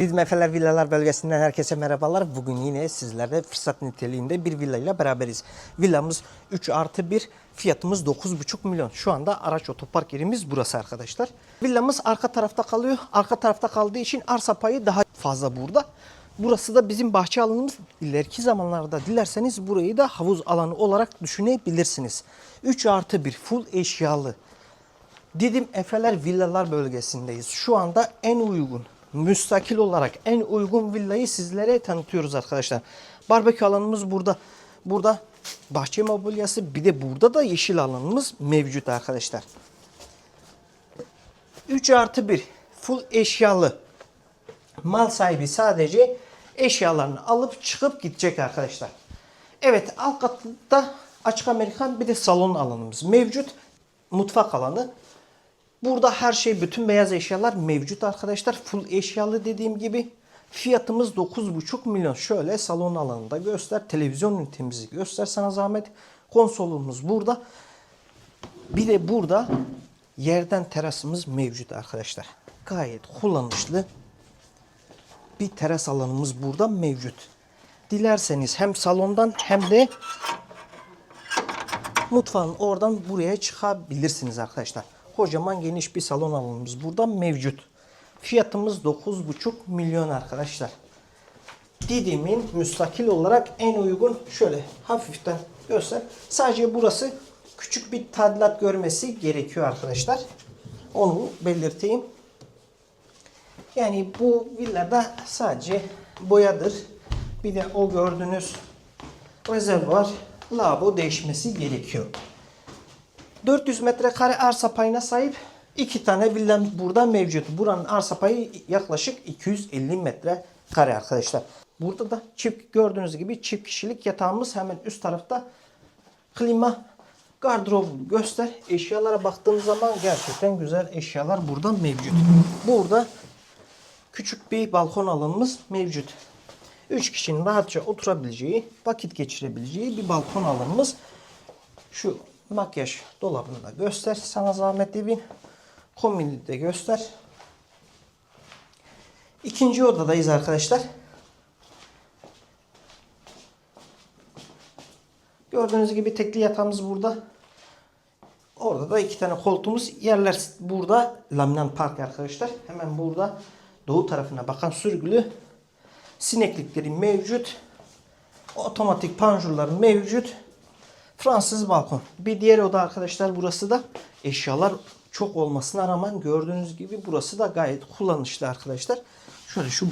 Biz Mefeler Villalar bölgesinden herkese merhabalar. Bugün yine sizlerle fırsat niteliğinde bir villa ile beraberiz. Villamız 3 artı 1, fiyatımız 9,5 milyon. Şu anda araç otopark yerimiz burası arkadaşlar. Villamız arka tarafta kalıyor. Arka tarafta kaldığı için arsa payı daha fazla burada. Burası da bizim bahçe alanımız. İleriki zamanlarda dilerseniz burayı da havuz alanı olarak düşünebilirsiniz. 3 artı 1 full eşyalı. Didim Efeler Villalar bölgesindeyiz. Şu anda en uygun, müstakil olarak en uygun villayı sizlere tanıtıyoruz arkadaşlar. Barbekü alanımız burada. Burada bahçe mobilyası bir de burada da yeşil alanımız mevcut arkadaşlar. 3 artı 1 full eşyalı. Mal sahibi sadece eşyalarını alıp çıkıp gidecek arkadaşlar. Evet alt katta açık Amerikan bir de salon alanımız mevcut. Mutfak alanı. Burada her şey bütün beyaz eşyalar mevcut arkadaşlar. Full eşyalı dediğim gibi. Fiyatımız 9,5 milyon. Şöyle salon alanında göster. Televizyon ünitemizi göster sana zahmet. Konsolumuz burada. Bir de burada yerden terasımız mevcut arkadaşlar. Gayet kullanışlı bir teras alanımız burada mevcut. Dilerseniz hem salondan hem de mutfağın oradan buraya çıkabilirsiniz arkadaşlar. Kocaman geniş bir salon alanımız burada mevcut. Fiyatımız 9,5 milyon arkadaşlar. Didim'in müstakil olarak en uygun şöyle hafiften göster. Sadece burası küçük bir tadilat görmesi gerekiyor arkadaşlar. Onu belirteyim. Yani bu villada sadece boyadır. Bir de o gördüğünüz rezervuar lavabo değişmesi gerekiyor. 400 metrekare arsa payına sahip iki tane villam burada mevcut. Buranın arsa payı yaklaşık 250 metrekare arkadaşlar. Burada da çift gördüğünüz gibi çift kişilik yatağımız hemen üst tarafta. Klima, gardırop göster. Eşyalara baktığımız zaman gerçekten güzel eşyalar burada mevcut. Burada küçük bir balkon alanımız mevcut. 3 kişinin rahatça oturabileceği, vakit geçirebileceği bir balkon alanımız. Şu makyaj dolabını da göster. Sana zahmet bin. Komini de göster. İkinci odadayız arkadaşlar. Gördüğünüz gibi tekli yatağımız burada. Orada da iki tane koltuğumuz yerler burada laminat park arkadaşlar. Hemen burada doğu tarafına bakan sürgülü sineklikleri mevcut. Otomatik panjurlar mevcut. Fransız balkon. Bir diğer oda arkadaşlar burası da eşyalar çok olmasına rağmen gördüğünüz gibi burası da gayet kullanışlı arkadaşlar. Şöyle şu